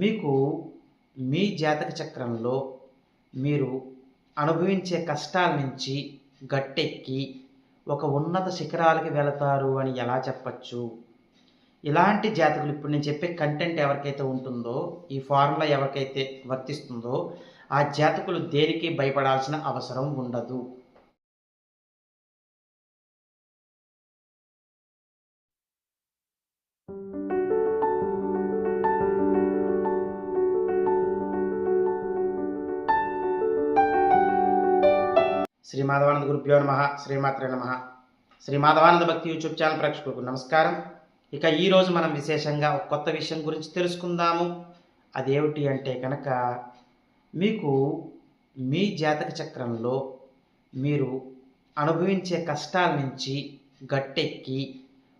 మీకు మీ జాతక చక్రంలో మీరు అనుభవించే కష్టాల నుంచి గట్టెక్కి ఒక ఉన్నత శిఖరాలకి వెళతారు అని ఎలా చెప్పచ్చు? ఇలాంటి జాతకులు ఇప్పుడు నేను చెప్పే కంటెంట్ ఎవరికైతే ఉంటుందో ఈ ఫార్ములా ఎవరికైతే వర్తిస్తుందో ఆ జాతకులు దేనికి భయపడాల్సిన అవసరం ఉండదు. శ్రీ మాధవానంద గురుభ్యో నమ శ్రీమాత్రే నమ. శ్రీ మాధవానంద భక్తి యూట్యూబ్ ఛానల్ ప్రేక్షకులకు నమస్కారం. ఇక ఈరోజు మనం విశేషంగా ఒక కొత్త విషయం గురించి తెలుసుకుందాము. అదేమిటి అంటే కనుక మీకు మీ జాతక చక్రంలో మీరు అనుభవించే కష్టాల నుంచి గట్టెక్కి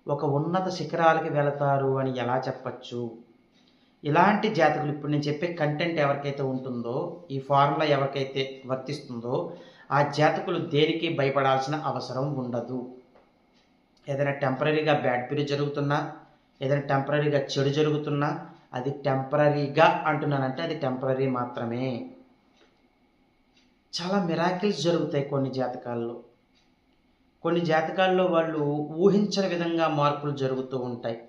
ఒక ఉన్నత శిఖరాలకి వెళతారు అని ఎలా చెప్పచ్చు? ఇలాంటి జాతకులు ఇప్పుడు నేను చెప్పే కంటెంట్ ఎవరికైతే ఉంటుందో ఈ ఫార్ములా ఎవరికైతే వర్తిస్తుందో ఆ జాతకులు దేనికి భయపడాల్సిన అవసరం ఉండదు. ఏదైనా టెంపరీగా బ్యాడ్ పీరియడ్ జరుగుతున్నా ఏదైనా టెంపరీగా చెడు జరుగుతున్నా అది టెంపరీగా అంటున్నానంటే అది టెంపరీ మాత్రమే. చాలా మిరాకిల్స్ జరుగుతాయి కొన్ని జాతకాల్లో. కొన్ని జాతకాల్లో వాళ్ళు ఊహించని విధంగా మార్పులు జరుగుతూ ఉంటాయి.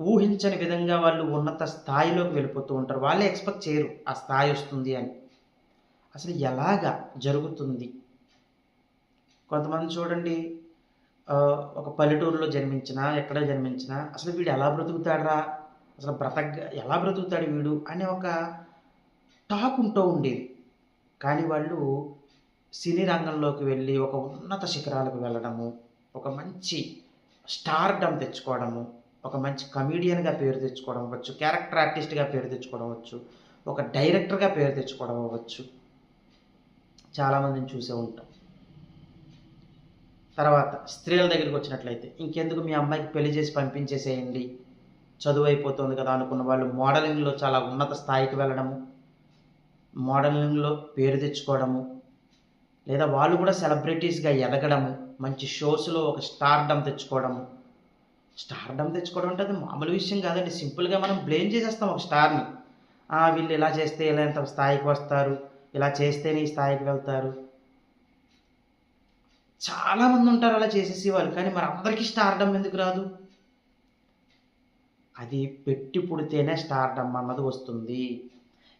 ఊహించని విధంగా వాళ్ళు ఉన్నత స్థాయిలోకి వెళ్ళిపోతూ ఉంటారు. వాళ్ళే ఎక్స్పెక్ట్ చేయరు ఆ స్థాయి వస్తుంది అని. అసలు ఎలాగా జరుగుతుంది? కొంతమంది చూడండి ఒక పల్లెటూరులో జన్మించిన ఎక్కడ జన్మించినా అసలు వీడు ఎలా బ్రతుకుతాడరా? అసలు బ్రతక ఎలా బ్రతుకుతాడు వీడు? అనే ఒక టాక్ ఉంటూ ఉండేది. కానీ వాళ్ళు సినీ రంగంలోకి వెళ్ళి ఒక ఉన్నత శిఖరాలకు వెళ్ళడము ఒక మంచి స్టార్డమ్ తెచ్చుకోవడము ఒక మంచి కమీడియన్గా పేరు తెచ్చుకోవడం అవ్వచ్చు క్యారెక్టర్ ఆర్టిస్ట్గా పేరు తెచ్చుకోవడం అవ్వచ్చు ఒక డైరెక్టర్గా పేరు తెచ్చుకోవడం అవ్వచ్చు చాలామందిని చూసే ఉంటాం. తర్వాత స్త్రీల దగ్గరికి వచ్చినట్లయితే ఇంకెందుకు మీ అమ్మాయికి పెళ్ళి చేసి పంపించేసేయండి? చదువు అయిపోతుంది కదా అనుకున్న వాళ్ళు మోడలింగ్లో చాలా ఉన్నత స్థాయికి వెళ్ళడము మోడలింగ్లో పేరు తెచ్చుకోవడము లేదా వాళ్ళు కూడా సెలబ్రిటీస్గా ఎదగడము మంచి షోస్లో ఒక స్టార్డమ్ తెచ్చుకోవడము. స్టార్డమ్ తెచ్చుకోవడం అంటే అది మామూలు విషయం కాదండి. సింపుల్గా మనం బ్లేమ్ చేసేస్తాం ఒక స్టార్ని. వీళ్ళు ఇలా చేస్తే ఇలా ఎంత స్థాయికి వస్తారు. ఇలా చేస్తేనే ఈ స్థాయికి వెళ్తారు. చాలామంది ఉంటారు అలా చేసేసి వాళ్ళు కానీ మరి అందరికీ స్టార్డమ్ ఎందుకు రాదు? అది పెట్టి పుడితేనే స్టార్డమ్ అన్నది వస్తుంది.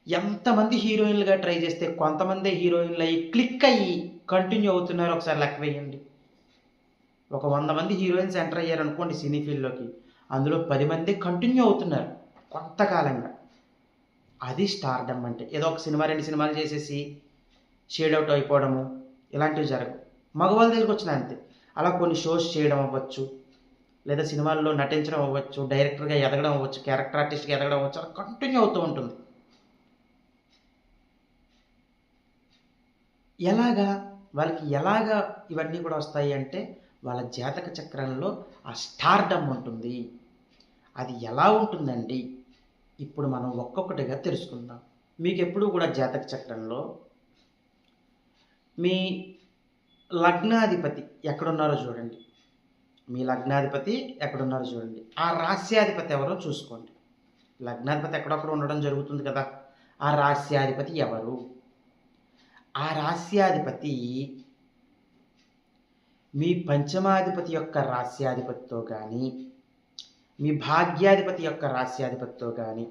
ఎంతమంది హీరోయిన్లుగా ట్రై చేస్తే కొంతమంది హీరోయిన్లు అయ్యి క్లిక్ అయ్యి కంటిన్యూ అవుతున్నారు ఒకసారి లెక్క వేయండి. ఒక వంద మంది హీరోయిన్స్ ఎంటర్ అయ్యారు అనుకోండి సినీ ఫీల్డ్లోకి అందులో పది మంది కంటిన్యూ అవుతున్నారు కొంతకాలంగా. అది స్టార్డమ్ అంటే. ఏదో ఒక సినిమా రెండు సినిమాలు చేసేసి షేడ్ అవుట్ అయిపోవడము ఇలాంటివి జరగవు. మగవాళ్ళ దగ్గరికి వచ్చిన అంతే. అలా కొన్ని షోస్ చేయడం అవ్వచ్చు లేదా సినిమాల్లో నటించడం అవ్వచ్చు డైరెక్టర్గా ఎదగడం అవ్వచ్చు క్యారెక్టర్ ఆర్టిస్ట్గా ఎదగడం అవ్వచ్చు అలా కంటిన్యూ అవుతూ ఉంటుంది. ఎలాగా వాళ్ళకి ఎలాగా ఇవన్నీ కూడా వస్తాయి అంటే వాళ్ళ జాతక చక్రంలో ఆ స్టార్డమ్ ఉంటుంది. అది ఎలా ఉంటుందండి? ఇప్పుడు మనం ఒక్కొక్కటిగా తెలుసుకుందాం. మీకు ఎప్పుడూ కూడా జాతక చక్రంలో మీ లగ్నాధిపతి ఎక్కడున్నారో చూడండి. మీ లగ్నాధిపతి ఎక్కడున్నారో చూడండి. ఆ రాస్యాధిపతి ఎవరో చూసుకోండి. లగ్నాధిపతి ఎక్కడొక్కడ ఉండడం జరుగుతుంది కదా. ఆ రాస్యాధిపతి ఎవరు? ఆ రాస్యాధిపతి మీ పంచమాధిపతి యొక్క రాస్యాధిపతితో కానీ మీ భాగ్యాధిపతి యొక్క రాస్యాధిపతితో కానీ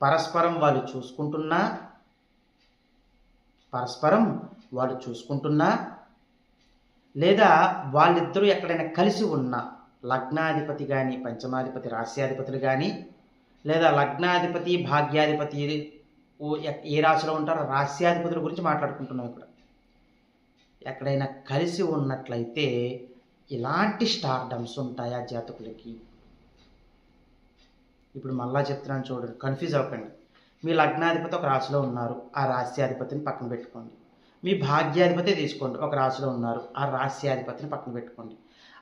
పరస్పరం వాళ్ళు చూసుకుంటున్నా పరస్పరం వాళ్ళు చూసుకుంటున్నా లేదా వాళ్ళిద్దరూ ఎక్కడైనా కలిసి ఉన్న లగ్నాధిపతి కానీ పంచమాధిపతి రాస్యాధిపతులు కానీ లేదా లగ్నాధిపతి భాగ్యాధిపతి ఓ ఏ రాశిలో ఉంటారో రాస్యాధిపతుల గురించి మాట్లాడుకుంటున్నాం ఇక్కడ. ఎక్కడైనా కలిసి ఉన్నట్లయితే ఇలాంటి స్టార్డమ్స్ ఉంటాయి జాతకులకి. ఇప్పుడు మళ్ళా చెప్తున్నాను చూడండి కన్ఫ్యూజ్ అవ్వకండి. మీ లగ్నాధిపతి ఒక రాశిలో ఉన్నారు ఆ రాశ్యాధిపతిని పక్కన పెట్టుకోండి. మీ భాగ్యాధిపతి తీసుకోండి ఒక రాశిలో ఉన్నారు ఆ రాశ్యాధిపతిని పక్కన పెట్టుకోండి.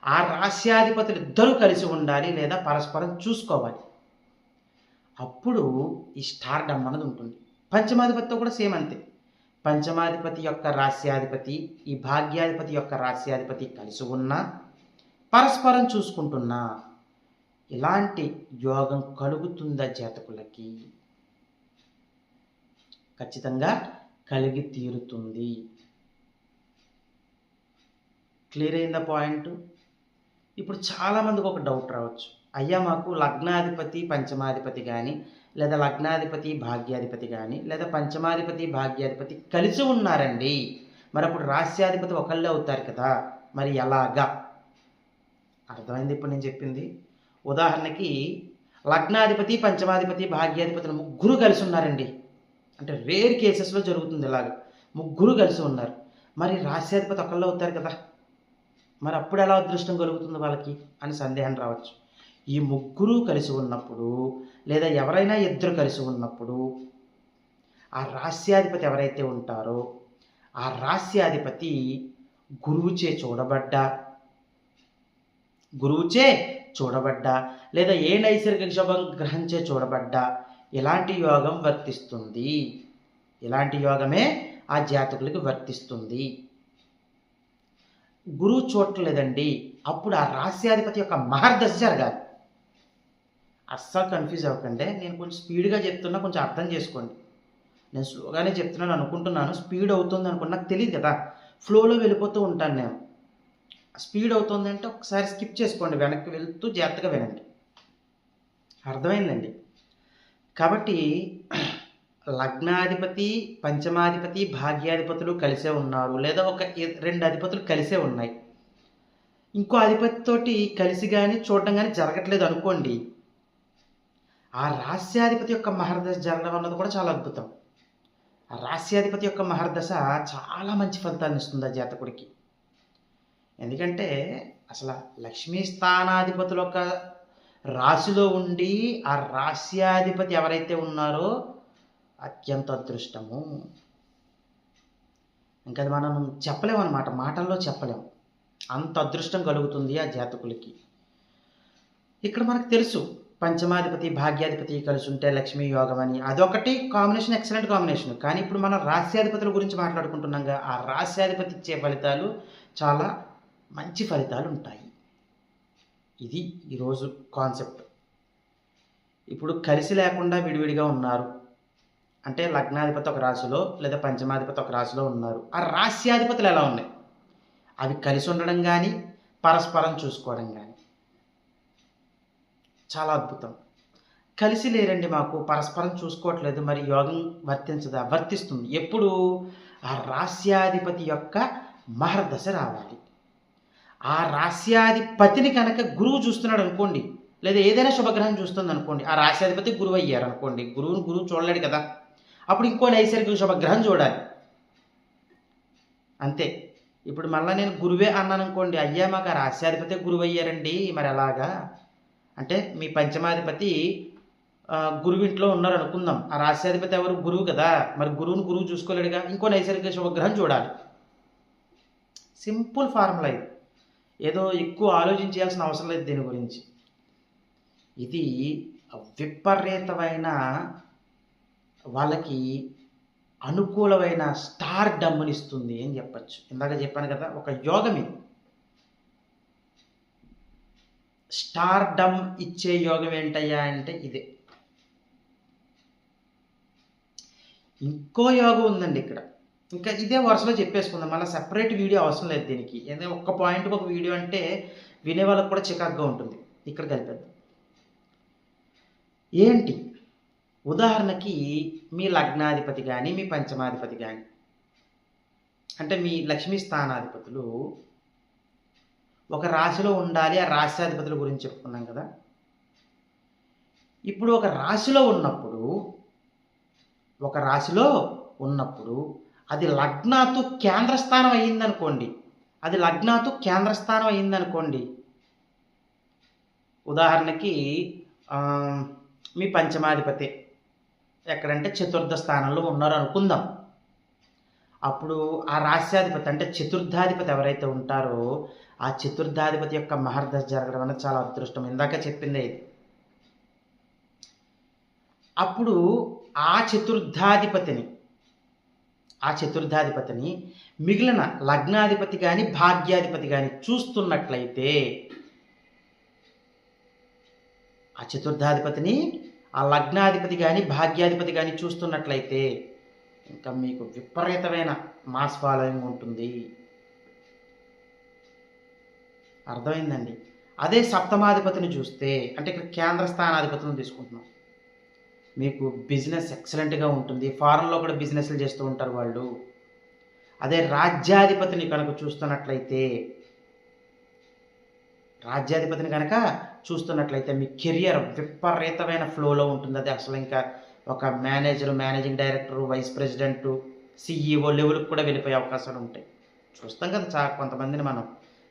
ఆ రాశ్యాధిపతులు ఇద్దరూ కలిసి ఉండాలి లేదా పరస్పరం చూసుకోవాలి. అప్పుడు ఈ స్టార్డమ్ అన్నది ఉంటుంది. పంచమాధిపతితో కూడా సేమ్ అంతే. పంచమాధిపతి యొక్క రాస్యాధిపతి ఈ భాగ్యాధిపతి యొక్క రాస్యాధిపతి కలిసి ఉన్నా పరస్పరం చూసుకుంటున్నా ఇలాంటి యోగం కలుగుతుందా జాతకులకి? ఖచ్చితంగా కలిగి తీరుతుంది. క్లియర్ అయిందా పాయింట్? ఇప్పుడు చాలామందికి ఒక డౌట్ రావచ్చు. అయ్యా మాకు లగ్నాధిపతి పంచమాధిపతి కానీ లేదా లగ్నాధిపతి భాగ్యాధిపతి కానీ లేదా పంచమాధిపతి భాగ్యాధిపతి కలిసి ఉన్నారండి. మరి అప్పుడు రాస్యాధిపతి ఒకళ్ళే అవుతారు కదా. మరి ఎలాగా? అర్థమైంది ఇప్పుడు నేను చెప్పింది? ఉదాహరణకి లగ్నాధిపతి పంచమాధిపతి భాగ్యాధిపతులు ముగ్గురు కలిసి ఉన్నారండి. అంటే రేర్ కేసెస్లో జరుగుతుంది ఇలాగ. ముగ్గురు కలిసి ఉన్నారు. మరి రాస్యాధిపతి ఒకళ్ళు అవుతారు కదా. మరి అప్పుడు ఎలా అదృష్టం కలుగుతుంది వాళ్ళకి? అని సందేహం రావచ్చు. ఈ ముగ్గురు కలిసి ఉన్నప్పుడు లేదా ఎవరైనా ఇద్దరు కలిసి ఉన్నప్పుడు ఆ రాస్యాధిపతి ఎవరైతే ఉంటారో ఆ రాస్యాధిపతి గురువుచే చూడబడ్డా. గురువుచే చూడబడ్డా. లేదా ఏ నైసర్గిక శుభం గ్రహంచే చూడబడ్డా. ఇలాంటి యోగం వర్తిస్తుంది. ఇలాంటి యోగమే ఆ జాతకులకి వర్తిస్తుంది. గురువు చూడలేదండి అప్పుడు ఆ రాస్యాధిపతి యొక్క మహర్దశ జరగాలి. అస్సలు కన్ఫ్యూజ్ అవ్వకండి. నేను కొంచెం స్పీడ్గా చెప్తున్నా కొంచెం అర్థం చేసుకోండి. నేను స్లోగానే చెప్తున్నాను అనుకుంటున్నాను. స్పీడ్ అవుతుంది అనుకున్నా నాకు తెలియదు కదా. ఫ్లోలో వెళ్ళిపోతూ ఉంటాను నేను. స్పీడ్ అవుతుంది అంటే ఒకసారి స్కిప్ చేసుకోండి. వెనక్కి వెళ్తూ జాగ్రత్తగా వినండి. అర్థమైందండి? కాబట్టి లగ్నాధిపతి పంచమాధిపతి భాగ్యాధిపతులు కలిసే ఉన్నారు. లేదా ఒక రెండు అధిపతులు కలిసే ఉన్నాయి. ఇంకో అధిపతితోటి కలిసి కానీ చూడడం కానీ జరగట్లేదు అనుకోండి. ఆ రాస్యాధిపతి యొక్క మహర్దశ జరగడం అన్నది కూడా చాలా అద్భుతం. ఆ రాస్యాధిపతి యొక్క మహర్దశ చాలా మంచి ఫలితాన్ని ఇస్తుంది ఆ జాతకుడికి. ఎందుకంటే అసలు లక్ష్మీ స్థానాధిపతుల యొక్క రాశిలో ఉండి ఆ రాస్యాధిపతి ఎవరైతే ఉన్నారో అత్యంత అదృష్టము. ఇంకా అది మనం చెప్పలేము అనమాట మాటల్లో చెప్పలేము. అంత అదృష్టం కలుగుతుంది ఆ జాతకులకి. ఇక్కడ మనకు తెలుసు పంచమాధిపతి భాగ్యాధిపతి కలిసి ఉంటే లక్ష్మీ యోగం అని. అదొకటి కాంబినేషన్ ఎక్సలెంట్ కాంబినేషన్ కానీ ఇప్పుడు మనం రాస్యాధిపతుల గురించి మాట్లాడుకుంటున్నాగా ఆ రాస్యాధిపతి ఇచ్చే ఫలితాలు చాలా మంచి ఫలితాలు ఉంటాయి. ఇది ఈరోజు కాన్సెప్ట్ ఇప్పుడు కలిసి లేకుండా విడివిడిగా ఉన్నారు. అంటే లగ్నాధిపతి ఒక రాశిలో లేదా పంచమాధిపతి ఒక రాశిలో ఉన్నారు. ఆ రాస్యాధిపతులు ఎలా ఉన్నాయి? అవి కలిసి ఉండడం కానీ పరస్పరం చూసుకోవడం కానీ చాలా అద్భుతం. కలిసి లేరండి మాకు పరస్పరం చూసుకోవట్లేదు మరి యోగం వర్తించదా? వర్తిస్తుంది. ఎప్పుడు? ఆ రాస్యాధిపతి యొక్క మహర్దశ రావాలి. ఆ రాస్యాధిపతిని కనుక గురువు చూస్తున్నాడు అనుకోండి లేదా ఏదైనా శుభగ్రహం చూస్తుంది అనుకోండి ఆ రాస్యాధిపతి గురువు అయ్యారు అనుకోండి గురువుని గురువు చూడలేడు కదా. అప్పుడు ఇంకో నైసర్గిక శుభగ్రహం చూడాలి. అంతే. ఇప్పుడు మళ్ళీ నేను గురువే అన్నాను అనుకోండి అయ్యా మాకు ఆ రాస్యాధిపతి గురువు అయ్యారండి మరి ఎలాగా అంటే మీ పంచమాధిపతి గురువింట్లో గురువు ఇంట్లో ఉన్నారు అనుకుందాం ఆ రాశ్యాధిపతి ఎవరు? గురువు కదా. మరి గురువుని గురువు చూసుకోలేడుగా. ఇంకో నైసర్గిక శుభగ్రహం చూడాలి. సింపుల్ ఫార్ములా ఇది. ఏదో ఎక్కువ ఆలోచించాల్సిన అవసరం లేదు దీని గురించి. ఇది విపరీతమైన వాళ్ళకి అనుకూలమైన స్టార్ డమ్మునిస్తుంది అని చెప్పచ్చు. ఇందాక చెప్పాను కదా ఒక యోగం ఇది. స్టార్ డమ్ ఇచ్చే యోగం ఏంటయ్యా అంటే ఇదే. ఇంకో యోగం ఉందండి ఇక్కడ. ఇంకా ఇదే వరుసలో చెప్పేసుకుందాం. మళ్ళీ సెపరేట్ వీడియో అవసరం లేదు దీనికి. ఎందుకంటే ఒక్క పాయింట్కి ఒక వీడియో అంటే వినే వాళ్ళకి కూడా చికాగ్గా ఉంటుంది. ఇక్కడ కలిపేద్దాం. ఏంటి? ఉదాహరణకి మీ లగ్నాధిపతి కానీ మీ పంచమాధిపతి కానీ అంటే మీ లక్ష్మీ స్థానాధిపతులు ఒక రాశిలో ఉండాలి ఆ రాశ్యాధిపతుల గురించి చెప్పుకున్నాం కదా. ఇప్పుడు ఒక రాశిలో ఉన్నప్పుడు ఒక రాశిలో ఉన్నప్పుడు అది లగ్నాతు కేంద్రస్థానం అయ్యిందనుకోండి అది లగ్నాతు కేంద్రస్థానం అయ్యిందనుకోండి ఉదాహరణకి మీ పంచమాధిపతి ఎక్కడంటే చతుర్థ స్థానంలో ఉన్నారు అనుకుందాం అప్పుడు ఆ రాస్యాధిపతి అంటే చతుర్థాధిపతి ఎవరైతే ఉంటారో ఆ చతుర్థాధిపతి యొక్క మహర్దశ జరగడం అనేది చాలా అదృష్టం. ఇందాక చెప్పిందే ఇది. అప్పుడు ఆ చతుర్థాధిపతిని ఆ చతుర్థాధిపతిని మిగిలిన లగ్నాధిపతి కానీ భాగ్యాధిపతి కానీ చూస్తున్నట్లయితే ఆ చతుర్థాధిపతిని ఆ లగ్నాధిపతి కానీ భాగ్యాధిపతి కానీ చూస్తున్నట్లయితే ఇంకా మీకు విపరీతమైన మాస్ ఫాలోయింగ్ ఉంటుంది. అర్థమైందండి. అదే సప్తమాధిపతిని చూస్తే అంటే ఇక్కడ కేంద్ర స్థానాధిపతిని తీసుకుంటున్నాం. మీకు బిజినెస్ ఎక్సలెంట్గా ఉంటుంది. ఫారెన్లో కూడా బిజినెస్లు చేస్తూ ఉంటారు వాళ్ళు. అదే రాజ్యాధిపతిని కనుక చూస్తున్నట్లయితే రాజ్యాధిపతిని కనుక చూస్తున్నట్లయితే మీ కెరియర్ విపరీతమైన ఫ్లోలో ఉంటుంది. అది అసలు ఇంకా ఒక manager managing director vice president CEO లెవెల్కి కూడా వెళ్ళిపోయే అవకాశాలు ఉంటాయి. చూస్తాం కదా చాలా కొంతమందిని మనం.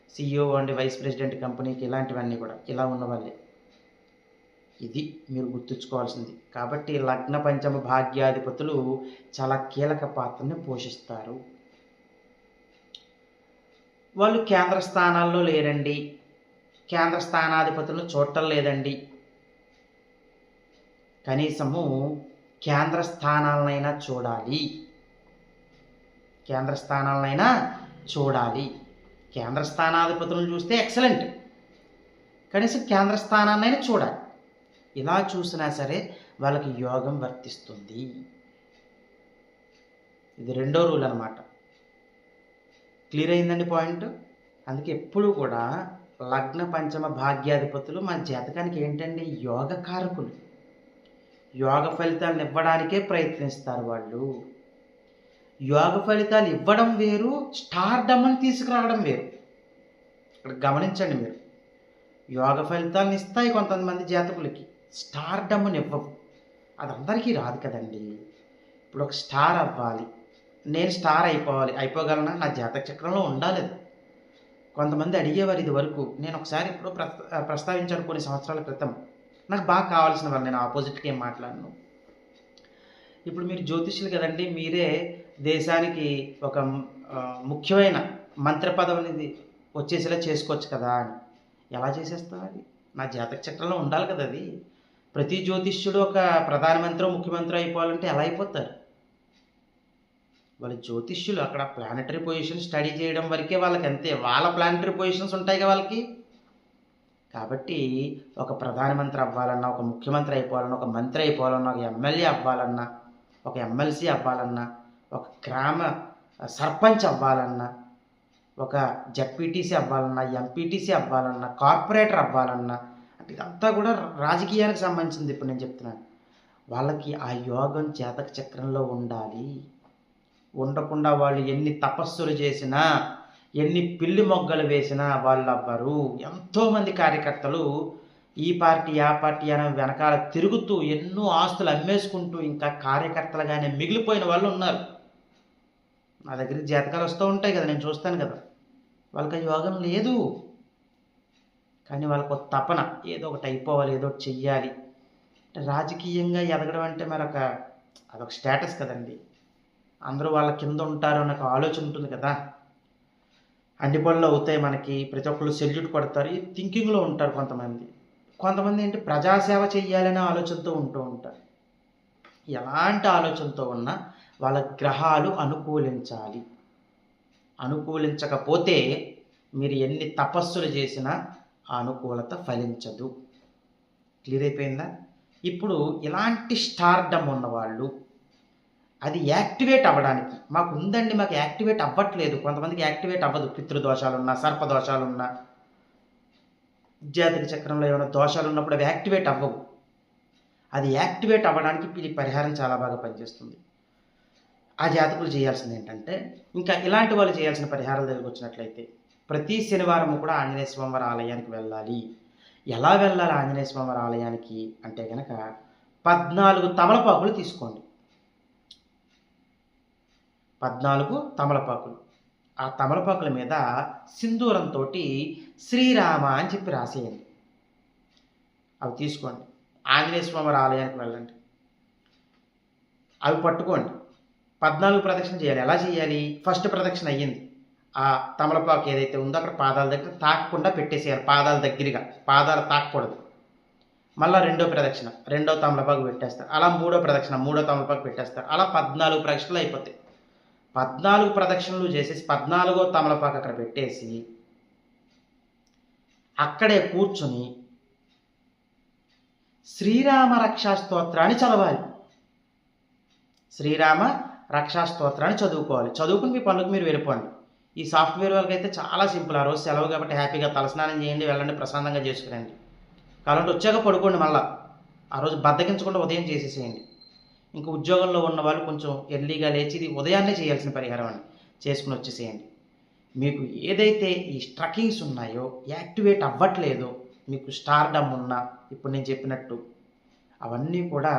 సిఇఓ అండ్ వైస్ ప్రెసిడెంట్ కంపెనీకి ఇలాంటివన్నీ కూడా ఇలా ఉన్న వాళ్ళే ఇది మీరు గుర్తుంచుకోవాల్సింది. కాబట్టి లగ్న పంచమ భాగ్యాధిపతులు చాలా కీలక పాత్రని పోషిస్తారు. వాళ్ళు కేంద్ర స్థానాల్లో లేరండి. కేంద్ర స్థానాధిపతులను చూడటం లేదండి. కనీసము కేంద్ర స్థానాలనైనా చూడాలి. కేంద్ర స్థానాలనైనా చూడాలి. కేంద్ర స్థానాధిపతులను చూస్తే ఎక్సలెంట్ కనీసం కేంద్ర స్థానాన్నైనా చూడాలి. ఇలా చూసినా సరే వాళ్ళకి యోగం వర్తిస్తుంది. ఇది రెండో రూల్ అనమాట క్లియర్ అయిందండి పాయింట్ అందుకే ఎప్పుడు కూడా లగ్న పంచమ భాగ్యాధిపతులు మన జాతకానికి ఏంటంటే యోగ కారకులు. యోగ ఫలితాలను ఇవ్వడానికే ప్రయత్నిస్తారు వాళ్ళు. యోగ ఫలితాలు ఇవ్వడం వేరు స్టార్డమ్ అని తీసుకురావడం వేరు. ఇక్కడ గమనించండి మీరు. యోగ ఫలితాలను ఇస్తాయి కొంతమంది జాతకులకి స్టార్డమ్ని ఇవ్వవు. అది అందరికీ రాదు కదండి. ఇప్పుడు ఒక స్టార్ అవ్వాలి. నేను స్టార్ అయిపోవాలి. అయిపోగలనా? నా జాతక చక్రంలో ఉండాలి. అది. కొంతమంది అడిగేవారు ఇది వరకు. నేను ఒకసారి ఇప్పుడు ప్రస్త ప్రస్తావించాను కొన్ని సంవత్సరాల క్రితం. నాకు బాగా కావాల్సిన వాళ్ళు నేను ఆపోజిట్కి ఏం మాట్లాడను. ఇప్పుడు మీరు జ్యోతిష్యులు కదండి మీరే దేశానికి ఒక ముఖ్యమైన మంత్రి పదవిని వచ్చేసేలా చేసుకోవచ్చు కదా అని. ఎలా చేసేస్తాం అది? నా జాతక చక్రంలో ఉండాలి కదా అది. ప్రతి జ్యోతిష్యుడు ఒక ప్రధానమంత్రి ముఖ్యమంత్రి అయిపోవాలంటే ఎలా అయిపోతారు? వాళ్ళ జ్యోతిష్యులు అక్కడ ప్లానటరీ పొజిషన్ స్టడీ చేయడం వరకే వాళ్ళకి అంతే. వాళ్ళ ప్లానటరీ పొజిషన్స్ ఉంటాయి కదా వాళ్ళకి. కాబట్టి ఒక ప్రధానమంత్రి అవ్వాలన్నా ఒక ముఖ్యమంత్రి అయిపోవాలన్నా ఒక మంత్రి అయిపోవాలన్నా ఒక ఎమ్మెల్యే అవ్వాలన్నా ఒక ఎమ్మెల్సీ అవ్వాలన్నా ఒక గ్రామ సర్పంచ్ అవ్వాలన్నా ఒక జడ్పీటీసీ అవ్వాలన్నా ఎంపీటీసీ అవ్వాలన్నా కార్పొరేటర్ అవ్వాలన్నా అంటే ఇదంతా కూడా రాజకీయానికి సంబంధించింది ఇప్పుడు నేను చెప్తున్నాను. వాళ్ళకి ఆ యోగం చేతక చక్రంలో ఉండాలి. ఉండకుండా వాళ్ళు ఎన్ని తపస్సులు చేసినా ఎన్ని పిల్లి మొగ్గలు వేసినా వాళ్ళు అవ్వరు. ఎంతోమంది కార్యకర్తలు ఈ పార్టీ ఆ పార్టీ అనే వెనకాల తిరుగుతూ ఎన్నో ఆస్తులు అమ్మేసుకుంటూ ఇంకా కార్యకర్తలుగానే మిగిలిపోయిన వాళ్ళు ఉన్నారు. నా దగ్గర జాతకాలు వస్తూ ఉంటాయి కదా నేను చూస్తాను కదా. వాళ్ళకి ఆ యోగం లేదు. కానీ వాళ్ళకు తపన ఏదో ఒకటి అయిపోవాలి ఏదో ఒకటి చెయ్యాలి. అంటే రాజకీయంగా ఎదగడం అంటే మరి ఒక అదొక స్టేటస్ కదండి. అందరూ వాళ్ళ కింద ఉంటారు అన్న ఒక ఆలోచన ఉంటుంది కదా. అన్ని పనులు అవుతాయి మనకి ప్రతి ఒక్కళ్ళు సెల్యూట్ కొడతారు ఈ థింకింగ్లో ఉంటారు కొంతమంది. కొంతమంది ఏంటి ప్రజాసేవ చేయాలనే ఆలోచనతో ఉంటూ ఉంటారు. ఎలాంటి ఆలోచనతో ఉన్నా వాళ్ళ గ్రహాలు అనుకూలించాలి. అనుకూలించకపోతే మీరు ఎన్ని తపస్సులు చేసినా ఆ అనుకూలత ఫలించదు. క్లియర్ అయిపోయిందా? ఇప్పుడు ఇలాంటి స్టార్డమ్ ఉన్నవాళ్ళు అది యాక్టివేట్ అవ్వడానికి మాకు ఉందండి మాకు యాక్టివేట్ అవ్వట్లేదు. కొంతమందికి యాక్టివేట్ అవ్వదు. పితృదోషాలున్నా సర్పదోషాలున్నా జాతక చక్రంలో ఏమైనా దోషాలు ఉన్నప్పుడు అవి యాక్టివేట్ అవ్వవు. అది యాక్టివేట్ అవ్వడానికి ఈ పరిహారం చాలా బాగా పనిచేస్తుంది. ఆ జాతకులు చేయాల్సింది ఏంటంటే ఇంకా ఇలాంటి వాళ్ళు చేయాల్సిన పరిహారాలు దగ్గరికి వచ్చినట్లయితే ప్రతి శనివారం కూడా ఆంజనేయ స్వామివారి ఆలయానికి వెళ్ళాలి. ఎలా వెళ్ళాలి ఆంజనేయ స్వామివారి ఆలయానికి అంటే కనుక పద్నాలుగు తమలపాకులు తీసుకోండి. పద్నాలుగు తమలపాకులు. ఆ తమలపాకుల మీద సింధూరంతో శ్రీరామ అని చెప్పి రాసేయండి. అవి తీసుకోండి. ఆంజనేయ స్వామివారి ఆలయానికి వెళ్ళండి. అవి పట్టుకోండి. పద్నాలుగు ప్రదక్షిణ చేయాలి. ఎలా చేయాలి? ఫస్ట్ ప్రదక్షిణ అయ్యింది. ఆ తమలపాకు ఏదైతే ఉందో అక్కడ పాదాల దగ్గర తాకకుండా పెట్టేసేయాలి పాదాల దగ్గరగా. పాదాలు తాకకూడదు. మళ్ళీ రెండో ప్రదక్షిణ రెండో తమలపాకు పెట్టేస్తారు. అలా మూడో ప్రదక్షిణ మూడో తమలపాకు పెట్టేస్తారు. అలా పద్నాలుగు ప్రదక్షిణలు అయిపోతాయి. పద్నాలుగు ప్రదక్షిణలు చేసేసి పద్నాలుగో తమలపాకు అక్కడ పెట్టేసి అక్కడే కూర్చుని శ్రీరామ రక్షా స్తోత్రాన్ని చదవాలి. శ్రీరామ రక్షా స్తోత్రాన్ని చదువుకోవాలి. చదువుకుని మీ పనులకు మీరు వెళ్ళిపోండి. ఈ సాఫ్ట్వేర్ వాళ్ళకి అయితే చాలా సింపుల్. ఆ రోజు సెలవు కాబట్టి హ్యాపీగా తలస్నానం చేయండి వెళ్ళండి ప్రశాంతంగా చేసుకురండి. కాబట్టి వచ్చాక పడుకోండి మళ్ళా. ఆ రోజు బద్దకించకుండా ఉదయం చేసేసేయండి. ఇంకా ఉద్యోగంలో ఉన్న వాళ్ళు కొంచెం ఎర్లీగా లేచి ఇది ఉదయాన్నే చేయాల్సిన పరిహారం అండి. చేసుకుని వచ్చేసేయండి. మీకు ఏదైతే ఈ స్ట్రకింగ్స్ ఉన్నాయో యాక్టివేట్ అవ్వట్లేదో మీకు స్టార్డమ్ ఉన్నా ఇప్పుడు నేను చెప్పినట్టు అవన్నీ కూడా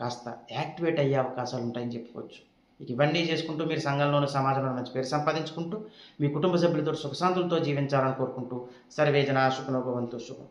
కాస్త యాక్టివేట్ అయ్యే అవకాశాలు ఉంటాయని చెప్పుకోవచ్చు. ఇక ఇవన్నీ చేసుకుంటూ మీరు సంఘంలోనూ సమాజంలో మంచి పేరు సంపాదించుకుంటూ మీ కుటుంబ సభ్యులతో సుఖశాంతులతో జీవించాలని కోరుకుంటూ సర్వేజన సుఖనోభవంతు శుభం